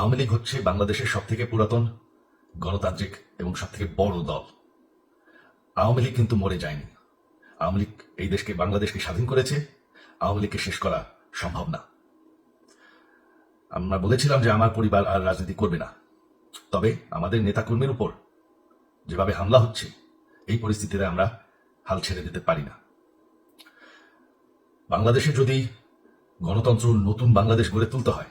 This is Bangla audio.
আওয়ামী লীগ হচ্ছে বাংলাদেশের সব থেকে পুরাতন গণতান্ত্রিক এবং সব থেকে বড় দল। আওয়ামী লীগ কিন্তু মরে যায়নি। আওয়ামী লীগ এই দেশকে, বাংলাদেশকে স্বাধীন করেছে। আওয়ামী লীগকে শেষ করা সম্ভব না। আমরা বলেছিলাম যে আমার পরিবার আর রাজনীতি করবে না। তবে আমাদের নেতাকর্মীর উপর যেভাবে হামলা হচ্ছে, এই পরিস্থিতিতে আমরা হাল ছেড়ে দিতে পারি না। বাংলাদেশে যদি গণতন্ত্র নতুন বাংলাদেশ গড়ে তুলতে হয়